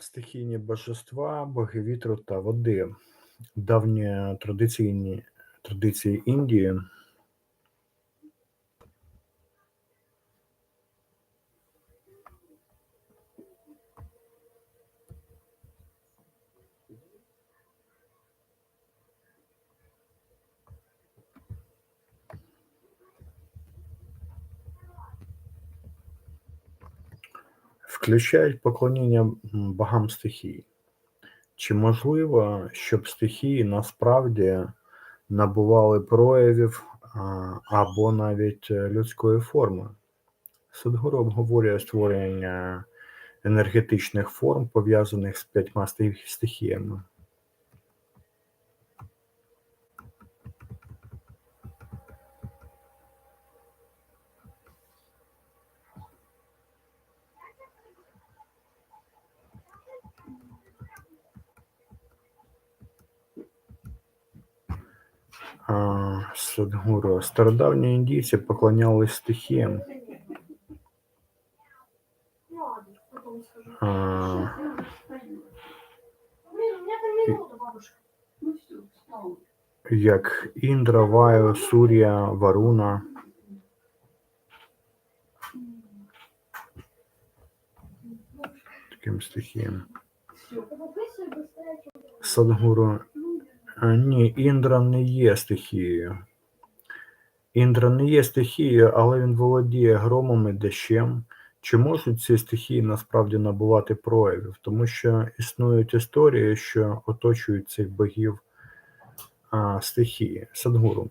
Стихійні божества, боги вітру та води. Давні традиційні традиції Індії. Включають поклоніння богам стихій. Чи можливо, щоб стихії насправді набували проявів або навіть е, людської форми? Садгуру обговорює створення енергетичних форм, пов'язаних з п'ятьма стихіями. Садгуру. Стародавні індійці поклонялись стихіям. А, як Індра, Ваю, Сур'я, Варуна. Таким стихіям. Садгуру. А, Ні, Індра не є стихією. Індра не є стихією, але він володіє громом і дощем. Чи можуть ці стихії насправді набувати проявів? Тому що існують історії, що оточують цих богів а, стихії. Садгуру.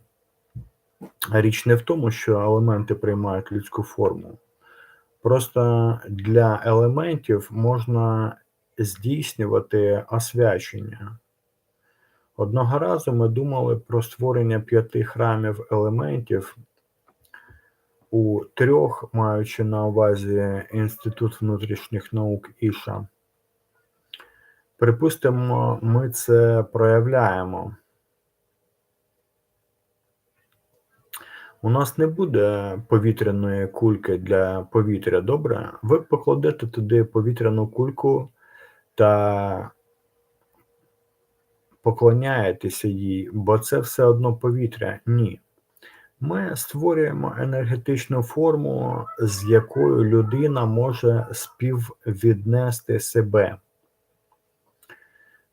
Річ не в тому, що елементи приймають людську форму. Просто для елементів можна здійснювати освячення. Одного разу ми думали про створення п'яти храмів елементів у трьох, маючи на увазі Інститут внутрішніх наук Іша. Припустимо, ми це проявляємо. У нас не буде повітряної кульки для повітря, добре? Ви покладете туди повітряну кульку та поклоняєтеся їй, бо це все одно повітря. Ні. Ми створюємо енергетичну форму, з якою людина може співвіднести себе.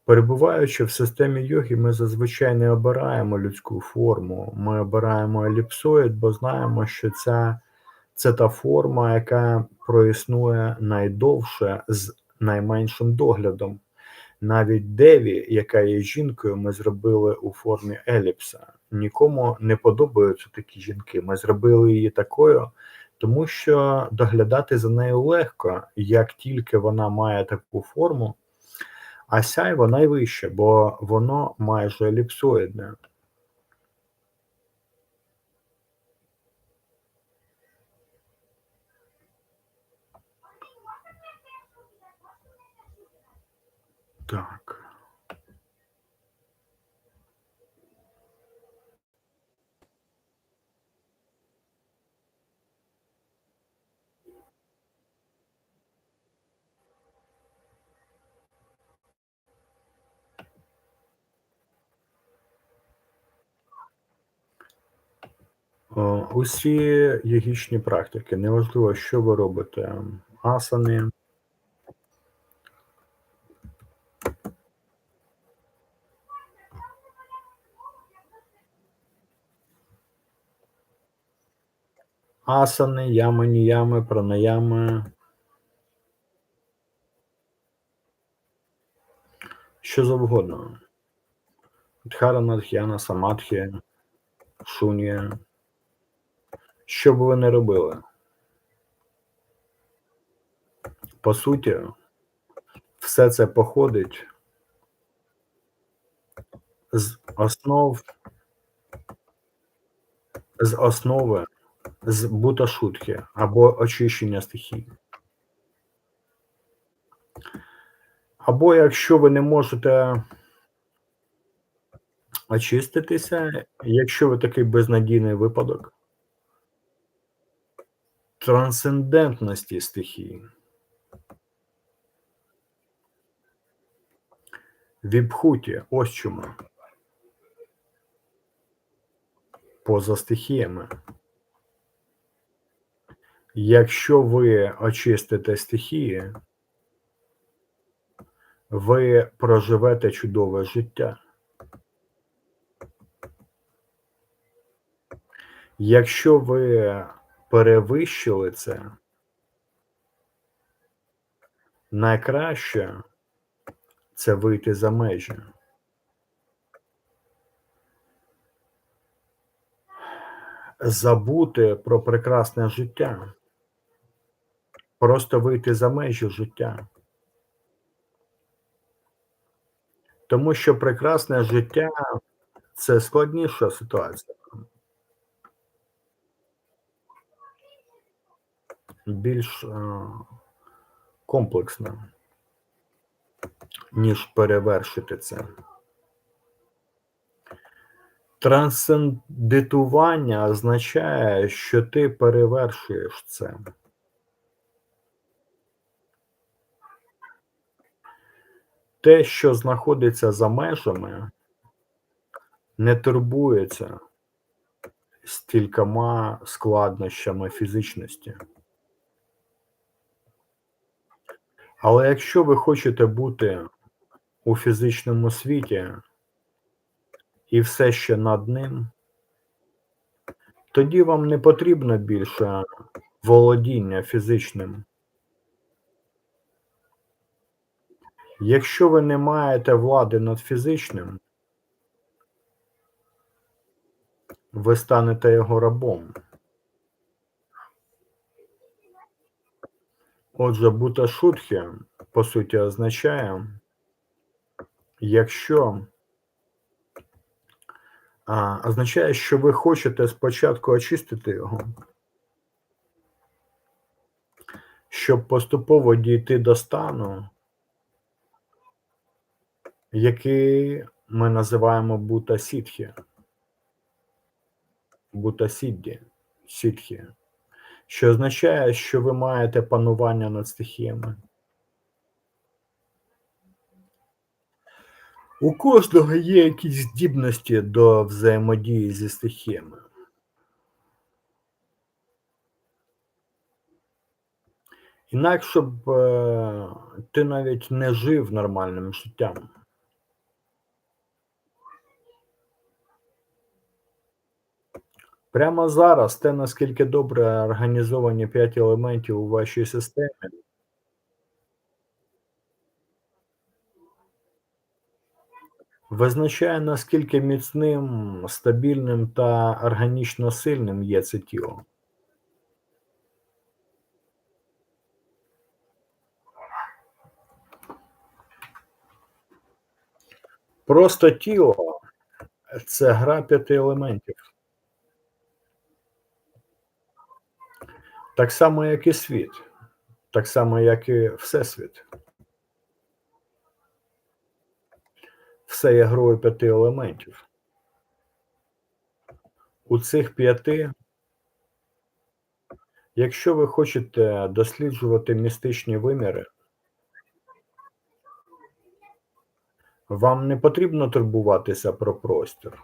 Перебуваючи в системі йоги, ми зазвичай не обираємо людську форму. Ми обираємо еліпсоїд, бо знаємо, що ця, це та форма, яка проіснує найдовше з найменшим доглядом. Навіть Деві, яка є жінкою, ми зробили у формі еліпса. Нікому не подобаються такі жінки. Ми зробили її такою, тому що доглядати за нею легко, як тільки вона має таку форму, а сяйво найвище, бо воно майже еліпсоїдне. Так. Усі йогічні практики, неважливо, що ви робите, асани, асани, ями, ніями, пранаями, що завгодно. Дхарана, дхяна, самадхі, шунія. Що б ви не робили? По суті, все це походить з основ, з основи, з буташутхи або очищення стихій. Або якщо ви не можете очиститися, якщо ви такий безнадійний випадок, трансцендентності стихії. Віпхуті, ось чому. Поза стихіями. Якщо ви очистите стихії, ви проживете чудове життя. Якщо ви перевищили це, найкраще це вийти за межі. Забути про прекрасне життя. Просто вийти за межі життя. Тому що прекрасне життя це складніша ситуація. Більш е, комплексна, ніж перевершити це. Трансцендитування означає, що ти перевершуєш це. Те, що знаходиться за межами, не турбується стількома складнощами фізичності. Але якщо ви хочете бути у фізичному світі і все ще над ним, тоді вам не потрібно більше володіння фізичним. Якщо ви не маєте влади над фізичним, ви станете його рабом. Отже, бута шутхи, по суті, означає, якщо а, означає, що ви хочете спочатку очистити його, щоб поступово дійти до стану, який ми називаємо бута сітхі. Бута сідді, сітхі, що означає, що ви маєте панування над стихіями. У кожного є якісь здібності до взаємодії зі стихіями. Інакше б е, ти навіть не жив нормальним життям. Прямо зараз те, наскільки добре організовані п'ять елементів у вашій системі, визначає, наскільки міцним, стабільним та органічно сильним є це тіло. Просто тіло це гра п'яти елементів. Так само, як і світ, так само, як і Всесвіт. Все є грою п'яти елементів. У цих п'яти, якщо ви хочете досліджувати містичні виміри, вам не потрібно турбуватися про простір.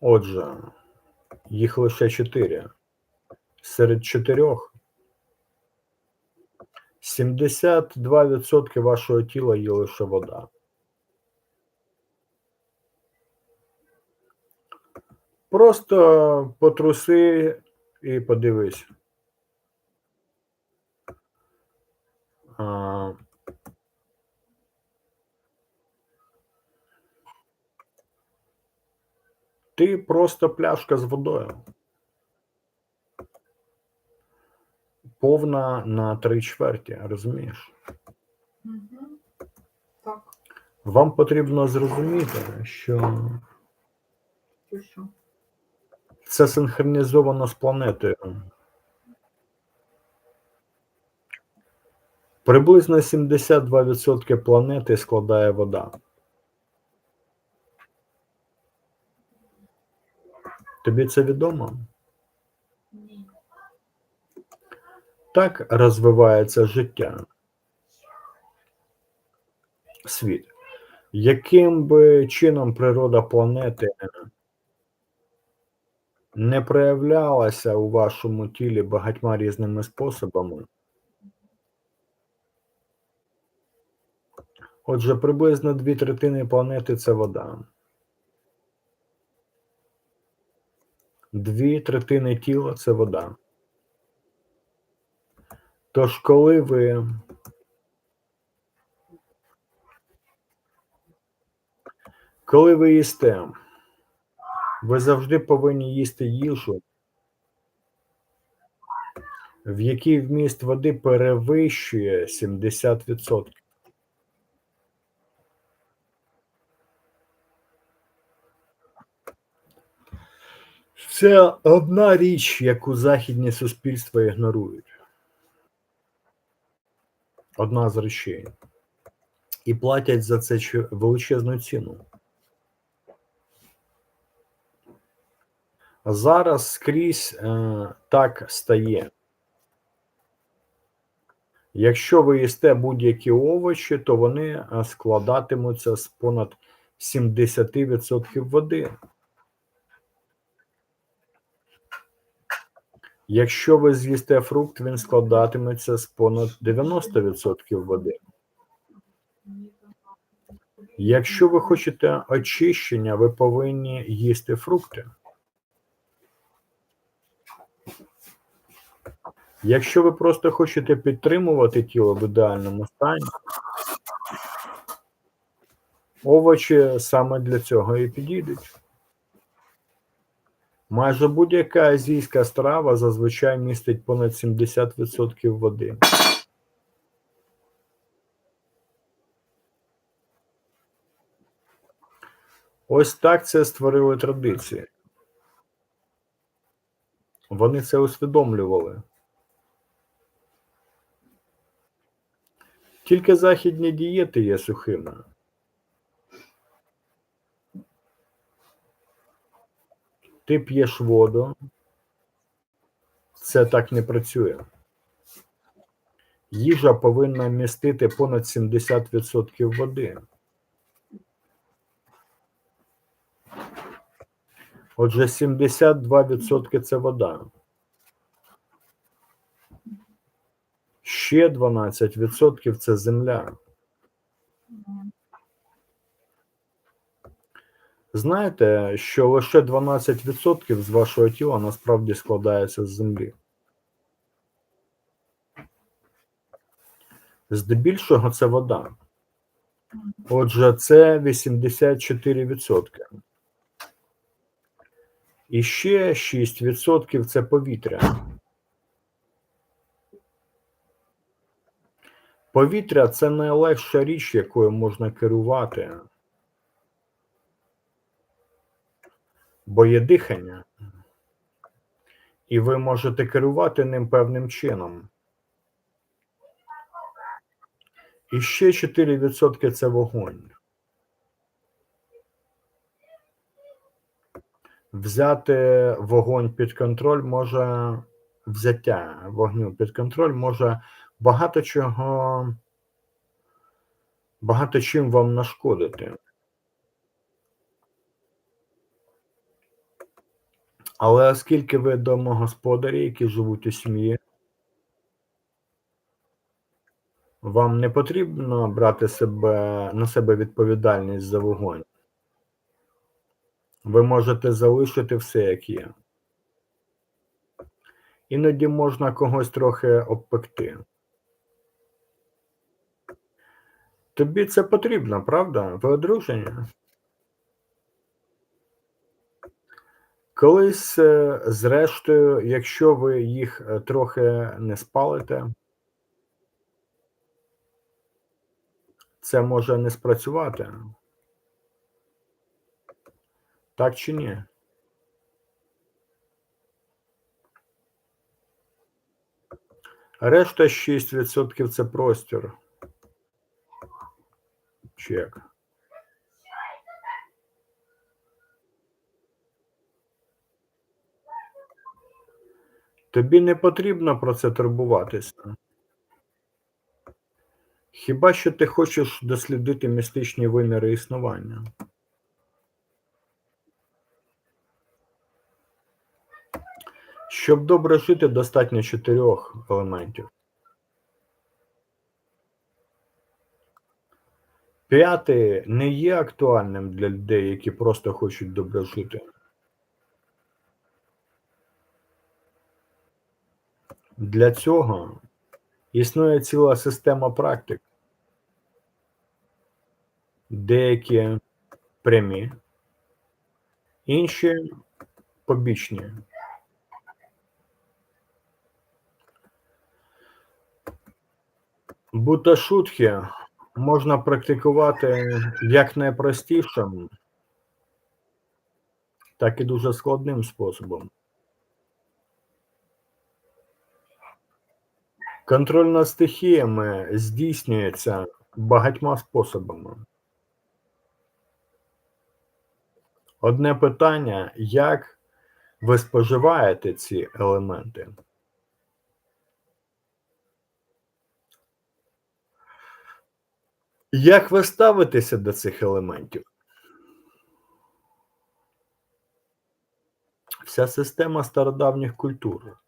Отже, їх лише чотири. Серед чотирьох 72% вашого тіла є лише вода. Просто потруси і подивись. Ти просто пляшка з водою. Повна на три чверті, розумієш? Мгм. Так, Вам потрібно зрозуміти, що що? це синхронізовано з планетою. Приблизно 72% планети складає вода. Тобі це відомо? Ні. Так розвивається життя. світ. Яким би чином природа планети не проявлялася у вашому тілі багатьма різними способами, отже, приблизно дві третини планети це вода. Дві третини тіла це вода. Тож, коли ви коли ви їсте, ви завжди повинні їсти їжу, в якій вміст води перевищує 70%. Це одна річ, яку західні суспільства ігнорують. Одна з речей. І платять за це величезну ціну. Зараз скрізь е, так стає. Якщо ви їсте будь-які овочі, то вони е, складатимуться з понад 70% води. Якщо ви з'їсте фрукт, він складатиметься з понад 90% води. Якщо ви хочете очищення, ви повинні їсти фрукти. Якщо ви просто хочете підтримувати тіло в ідеальному стані, овочі саме для цього і підійдуть. Майже будь-яка азійська страва зазвичай містить понад 70% води. Ось так це створили традиції. Вони це усвідомлювали. Тільки західні дієти є сухими. Ти п'єш воду. Це так не працює. Їжа повинна містити понад 70% води. Отже, 72% це вода. Ще 12% це земля. Знаєте, що лише 12% з вашого тіла насправді складається з землі. Здебільшого це вода. Отже, це 84%. І ще 6% це повітря. Повітря це найлегша річ, якою можна керувати. Бо є дихання. І ви можете керувати ним певним чином. І ще 4% це вогонь. Взяти вогонь під контроль може взяття вогню під контроль може багато чого, багато чим вам нашкодити. Але оскільки ви домогосподарі, які живуть у сім'ї, вам не потрібно брати себе, на себе відповідальність за вогонь. Ви можете залишити все, як є. Іноді можна когось трохи обпекти. Тобі це потрібно, правда? Ви одружені? Колись, е, зрештою, якщо ви їх е, трохи не спалите, це може не спрацювати. Так чи ні? Решта 6% це простір. Чек. Тобі не потрібно про це турбуватися. Хіба що ти хочеш дослідити містичні виміри існування? Щоб добре жити, достатньо чотирьох елементів. П'ятий не є актуальним для людей, які просто хочуть добре жити. Для цього існує ціла система практик. Деякі прямі, інші побічні. Буташутхи можна практикувати як найпростішим, так і дуже складним способом. Контроль над стихіями здійснюється багатьма способами. Одне питання, як ви споживаєте ці елементи? Як ви ставитеся до цих елементів? Вся система стародавніх культур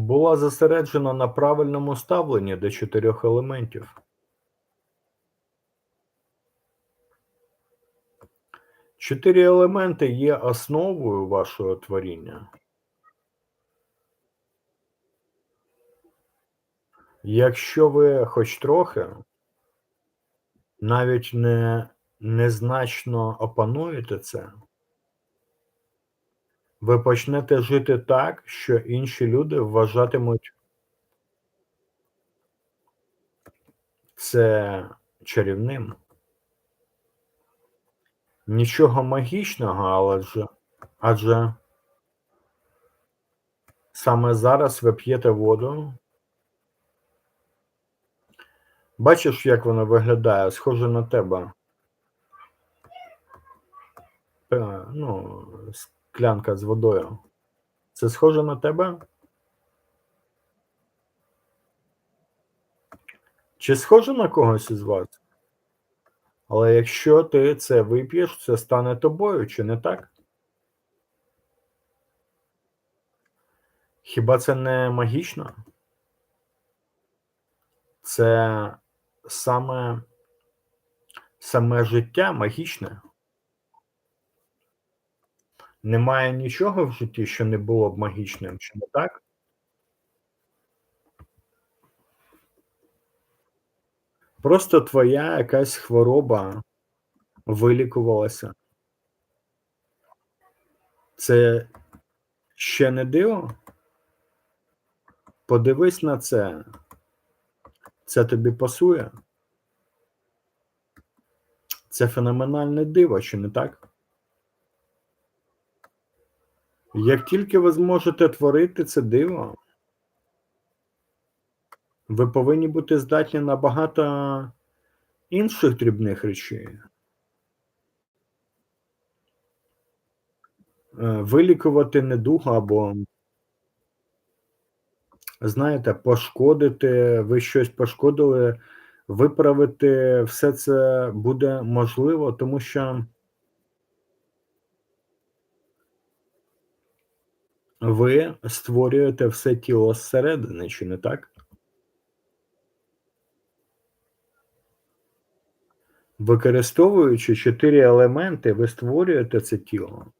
була зосереджена на правильному ставленні до чотирьох елементів. Чотири елементи є основою вашого творіння. Якщо ви хоч трохи, навіть не незначно опануєте це, ви почнете жити так, що інші люди вважатимуть це чарівним. Нічого магічного, але ж адже саме зараз ви п'єте воду. Бачиш, як вона виглядає, схоже на тебе. Ну, склянка з водою. Це схоже на тебе? Чи схоже на когось із вас? Але якщо ти це вип'єш, це стане тобою, чи не так? Хіба це не магічно? Це саме, саме життя магічне. Немає нічого в житті, що не було б магічним, чи не так? Просто твоя якась хвороба вилікувалася. Це ще не диво? Подивись на це. Це тобі пасує? Це феноменальне диво, чи не так? Як тільки ви зможете творити це диво, ви повинні бути здатні на багато інших дрібних речей. Е, Вилікувати недугу або, знаєте, пошкодити, ви щось пошкодили, виправити все це буде можливо, тому що ви створюєте все тіло зсередини, чи не так? Використовуючи чотири елементи, ви створюєте це тіло.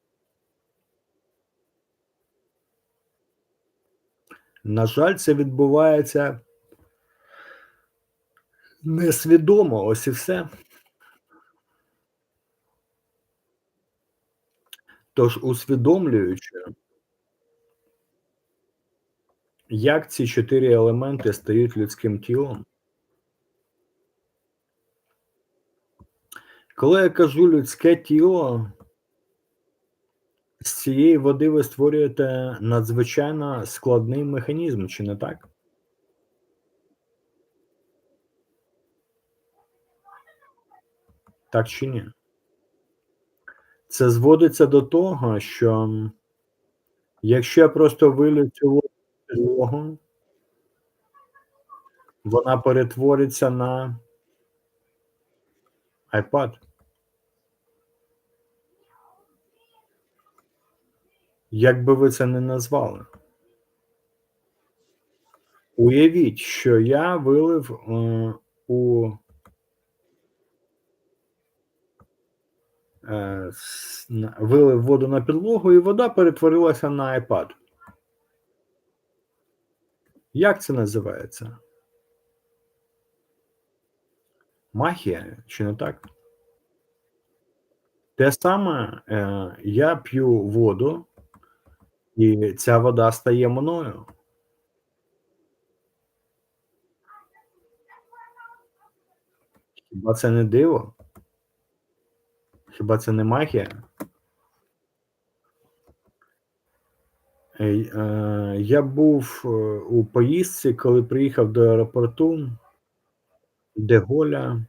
На жаль, це відбувається несвідомо, ось і все. Тож, усвідомлюючи, як ці чотири елементи стають людським тілом, коли я кажу людське тіло, з цієї води ви створюєте надзвичайно складний механізм, чи не так? Так чи ні? Це зводиться до того, що якщо я просто вилю цю воду Вона перетвориться на iPad. Як би ви це не назвали? Уявіть, що я вилив е, у е, вилив воду на підлогу, і вода перетворилася на iPad. Як це називається? Магія, чи не так? Те саме е, я п'ю воду, і ця вода стає мною. Хіба це не диво? Хіба це не магія? Е, е, Я був е, у поїздці, коли приїхав до аеропорту Деголя.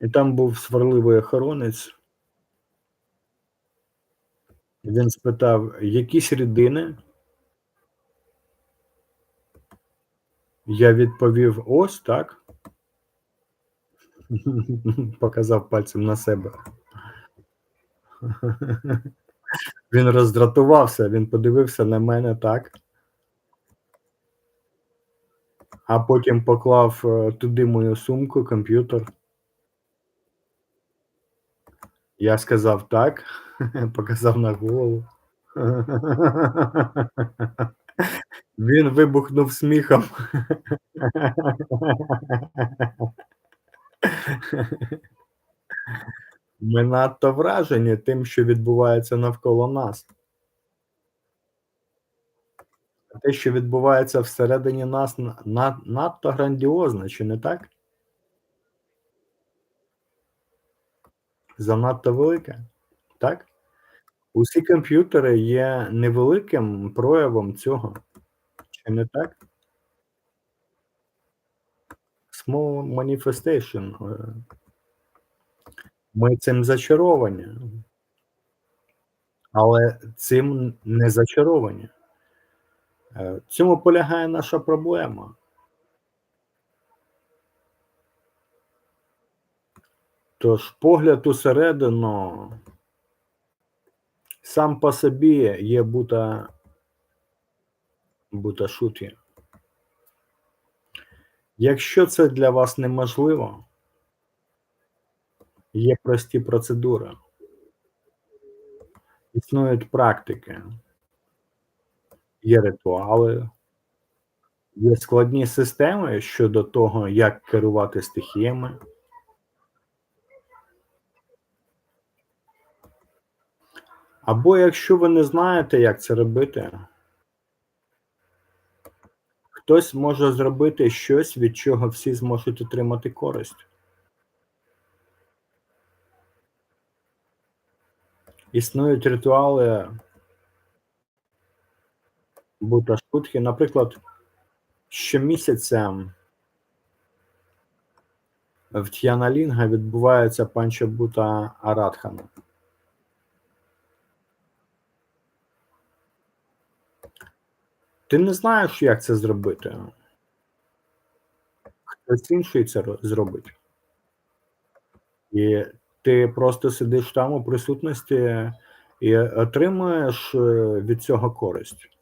І там був сварливий охоронець. Він спитав, якісь рідини? Я відповів: ось так. Показав пальцем на себе. Він роздратувався, він подивився на мене так. А потім поклав е, туди мою сумку, комп'ютер. Я сказав так, показав на голову. Він вибухнув сміхом. Ми надто вражені тим, що відбувається навколо нас. Те, що відбувається всередині нас, на- на- надто грандіозно, чи не так? Занадто велике, так? Усі комп'ютери є невеликим проявом цього, чи не так? Small manifestation. Ми цим зачаровані. Але цим не зачаровані. Е, В цьому полягає наша проблема. Тож погляд усередину сам по собі є бута, бута шуті. Якщо це для вас неможливо, є прості процедури, існують практики, є ритуали, є складні системи щодо того, як керувати стихіями. Або якщо ви не знаєте, як це робити, хтось може зробити щось, від чого всі зможуть отримати користь. Існують ритуали бута шутхи. Наприклад, щомісяця в Т'яналінга відбувається панчабута Арадхана. Ти не знаєш, як це зробити. Хтось інший це зробить. І ти просто сидиш там у присутності і отримуєш е, від цього користь.